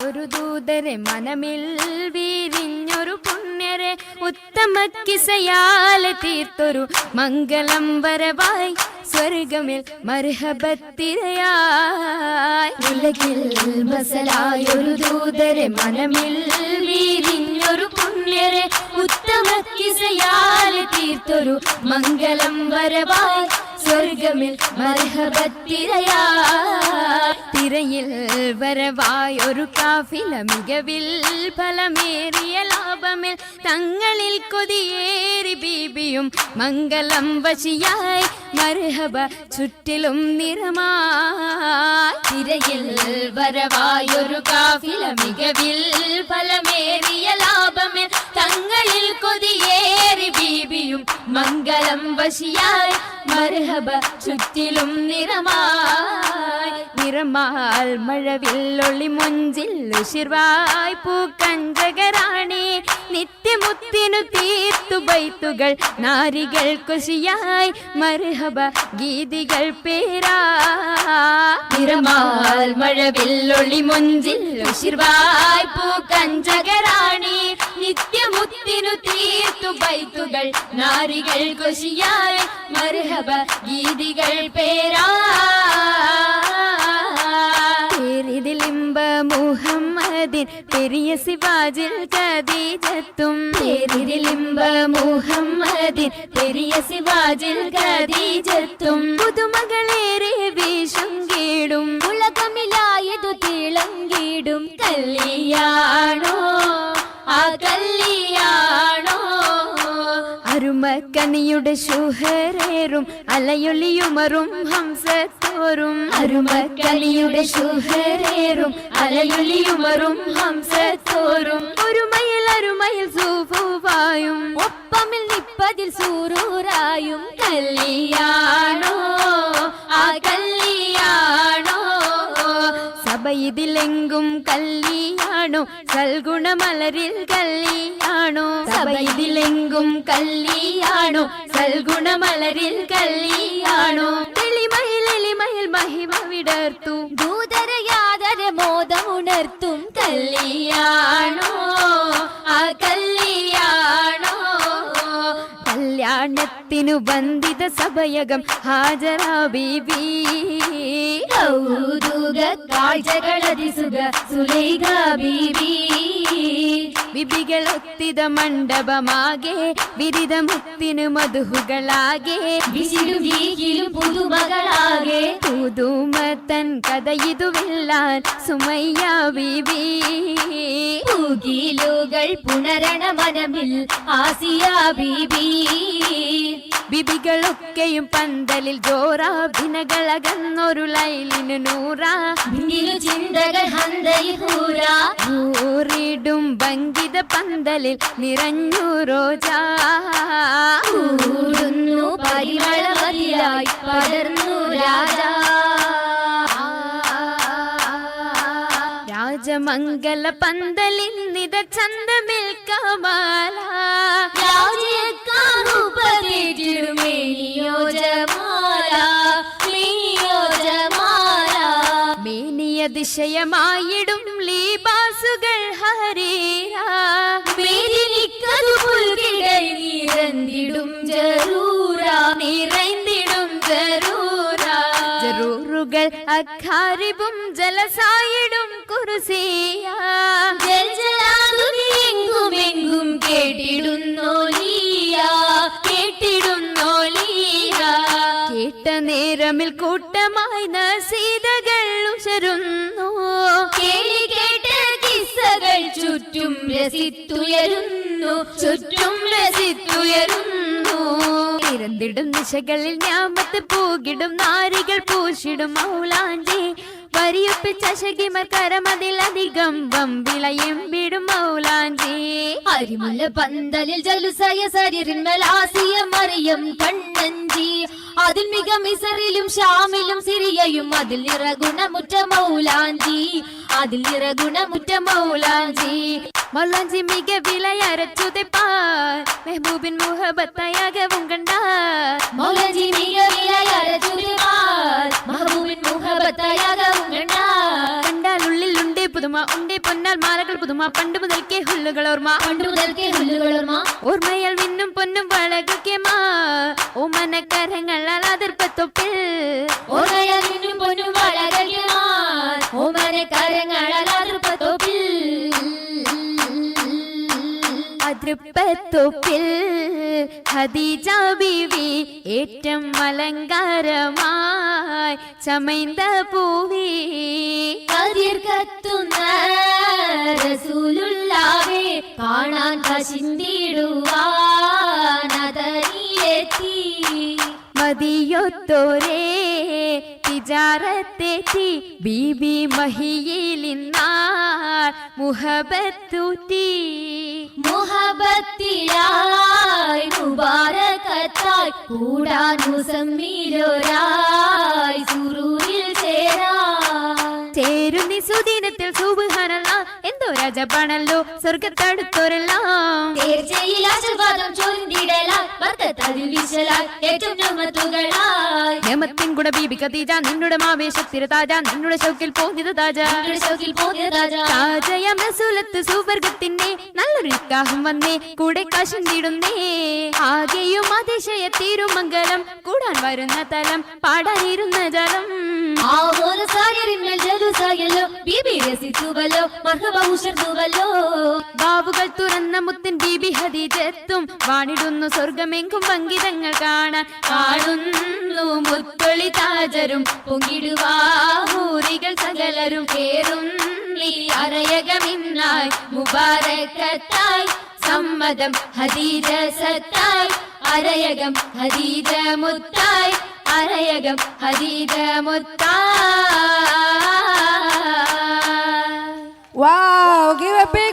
ഒരു ദൂതരെ മനമിൽ വീരിഞ്ഞൊരു പുണ്യരെ ഉത്തമ കിസയാലെ തീർത്തൊരു മംഗളം വരവായി സ്വർഗമിൽ മർഹബത്തിരയായി. ഉലകിൽ മസലായൊരു ദൂതരെ മനമിൽ വീരിഞ്ഞൊരു പുണ്യരെ ഉത്തമ കിസയാലെ തീർത്തൊരു മംഗളം വരവായി സ്വർഗമിൽ മർഹബത്തിരയാ തിരയിൽ ഒരു കാഫില മികവിൽ ഫലമേറിയ ലാഭമിൽ തങ്ങളിൽ കൊതിയേറി ബീബിയും മംഗളം വശിയായി മർഹബ ചുറ്റിലും നിറമായി. തിരയിൽ ഒരു കാഫില മികവിൽ ഫലമേറിയ ലാഭമിൽ തങ്ങളിൽ കൊതിയേറി ബീബിയും മംഗളം വശിയായി മർഹബ ചുറ്റിലും നിറമായി. നിറമാൽ മഴവില്ലൊളി മുഞ്ചിൽ ഉശിർവായ് പൂക്കഞ്ചകരാണി നിത്യമുത്തിനു തീർത്തു ബൈത്തുകൾ നാരികൾ കുശിയായി മർഹബ ഗീതികൾ പേരാ. നിറമാൽ മഴവില്ലൊളി മുഞ്ചിൽ ഉശിർവായി പൂക്കഞ്ചകരാണി നിത്യമുത്തിനു ബൈത്തുകൾ നാരികൾ കൊശിയായി മർഹബ ഗീതികൾ പേരാ. പേരിതിലിമ്പ മുഹമ്മദിൻ പെരിയ സിവാജിൽ ഖദീജത്തും. പേരിതിലിമ്പ മുഹമ്മദിൻ പെരിയ സിവാജിൽ ഖദീജത്തും. പുതുമകളേറെ വീശും കീടും. ഉലകമിലായതു തിളങ്ങിടും കല്യാണോ അരുമക്കനിയുടെ ശുഹരേറും അലയൊലിയുമറും ഹംസത്തോറും അരുമക്കനിയുടെ ശുഹരേറും അലയൊലിയുമറും ഹംസത്തോറും ഒരുമയിൽ അരുമയിൽ സൂഫുവായും ഒപ്പമിൽ നിപ്പതിൽ സൂറൂറായും. കല്യാണോ ആ കല്യാണോ സഭയിതിലെങ്കും കല്ലിയാണോ? സൽഗുണമലരിൽ കല്ലിയാണോ? സഭയിതിലെങ്കും കല്ലിയാണോ? സൽഗുണമലരിൽ കല്ലിയാണോ? തെളിമയിൽ എളിമയിൽ മഹിമ വിടർത്തു. കല്യാണത്തിനു ബന്ധിത ಹಾಜರ ഹാജരാ ബീബി. കൗതുക കാഴ്ചകളതിസുക സുലൈഖ ബീബി. വിപികളൊത്തിത മണ്ഡപമാകെ വിരിത മുത്തിനു മധുഹുകളാകെ വിശിലും വീക്കിലും പുതുമകളാകെ. പുതുമത്തൻ കഥയിതുവില്ലാൻ സുമയ്യ ബീബി. പൂകിലുകൾ പുണരണ മനമിൽ ആസിയ ബീബി. ബിബികളൊക്കെയും പന്തലിൽ ജോറാഭിനകളകന്നൊരു ലൈലിനു നൂറാ. ചിന്തകൾ ൂറിടും ഭംഗിത പന്തലിൽ നിറഞ്ഞു റോജാ. പരിമളായി പരിമളമതിലായി പടർന്നു രാജാ. രാജമംഗല പന്തലിൽ നിത ചന്തമിൽ കമാല. മേനിയ ദിശയമായിടും ലീബാസുകൾ ഹരീരാ. മേദിനിക്കതു പുൽകിടൈ അഖാരിബും ജലസായിടും കുറുസിയാ. ജൽജലാതുമെങ്കുമെങ്കും കേട്ടിടുന്നോലിയ കേട്ടിടുന്നോലിയ കേട്ട നേരമിൽ കൂട്ടമായി നസീതകൾ ഉശരുന്നു. രസിത്തുയരുന്നു ചുറ്റും രസിത്തുയരുന്നു. ഇരന്തിടും ദിശകളിൽ ഞാമത്ത് പൂകിടും നാരികൾ പൂശിടും മൗലാഞ്ചി. വരിയൊപ്പിച്ച ശകിമർ കരമതിലധികം വമ്പിളയും വിടും മൗലാഞ്ചി. അരിമുല്ല പന്തലിൽ ജലുസയ സരിറിന്മലാസിയ മറിയം കണ്ണഞ്ചി. അതിൽ മിക മിസറിലും ഷാമിലും സിറിയയും അതിൽ നിറഗുണമുറ്റ മൗലാഞ്ചി. അതിൽ നിറഗുണമുറ്റ മൗലാഞ്ചി. மல்லாஞ்சி மிக விளையாட சுதைப்பார் மெஹபூபின் முகபத்தையாக உங்கண்டார் மௌலாஞ்சி மிக விளையாட சுதைப்பார் மெஹபூபின் முகபத்தையாக உங்கண்டார் கண்டால் உள்ளில் உண்டே புதுமா உண்டே பொன்னால் மாலகள் புதுமா. பண்டு முதல்கே ஹுல்லுகளோர்மா பண்டு முதல்கே ஹுல்லுகளோர்மா ஓர்மையால் விண்ணும் பொன்னும் வழகுக்கேமா ஓ மனக்கரங்களால் அதிர்ப்ப தொப்பில். ஓர்மையால் விண்ணும் பொன்னும் வழகுக்கேமா ஓ மனக்கரங்களால் அதிர்ப்ப അതിർപ്പത്തൊപ്പിൽ ഖദീജ ബീവി ഏറ്റം അലങ്കാരമായി ചമൈന്ത പൂവി കതിർ കത്തുന്ന റസൂലുള്ളാവേ കാണാൻ കശിന്തിടുവാൻ അതനിലെത്തി മതിയൊത്തോരേ തിജാറത്തെത്തി ബീബി മഹിയിലിന്നാൾ മുഹബത്തൂറ്റി മുഹബത്തിലായി മുബാരകത്തായി കൂടാനു മുസമ്മിലോരായി സുറൂരിൽ ചേരാ. ചേരുന്നി സുദിനത്തിൽ സുബാനല്ല എന്തോ രാജപാണല്ലോ സ്വർഗത്തടുത്തോരെല്ലാം ആശീർവാദം ഏറ്റവും ഹേമത്തിൻ കൂടെ ബീബി കതീജ നിന്നുടെ മാവേശത്തിര താജ നിന്നുടെ ഷൗക്കിൽ പോഞ്ഞത് താജ. ഞങ്ങളുടെ ശോകിൽ പോകിയ താജയ മസൂലത്ത് സുവർഗത്തിന്റെ നല്ലൊരു നിക്കാഹം വന്നേ കൂടെ കശുണ്ടിടുന്നേ ആകെയും അതിശയ തിരുമംഗലം കൂടാൻ വരുന്ന തലം പാടാനിരുന്ന ജലം. ആവോല സായറിന്മേൽ ജലുസായല്ലോ ബീബി രസിച്ചുവല്ലോ മർഹബ ഉഷർന്നുവല്ലോ ബാവുകൾ തുറന്ന മുത്തിൻ ബീബി ഹദീജത്തും. വാണിടുന്നു സ്വർഗമെങ്കും പങ്കിതങ്ങൾ കാണാൻ. കാണുന്നു മുത്തൊളി താജരും പൊങ്ങിടുവാഹൂരികൾ സകലരും കേറും. നീ അരയകമിന്നായി മുബാരക്കത്തായി സമ്മതം ഹദീജ സത്തായി അരയകം ഹരീത മുത്തായി അരയകം ഹരീത മുത്തായി. Wow give big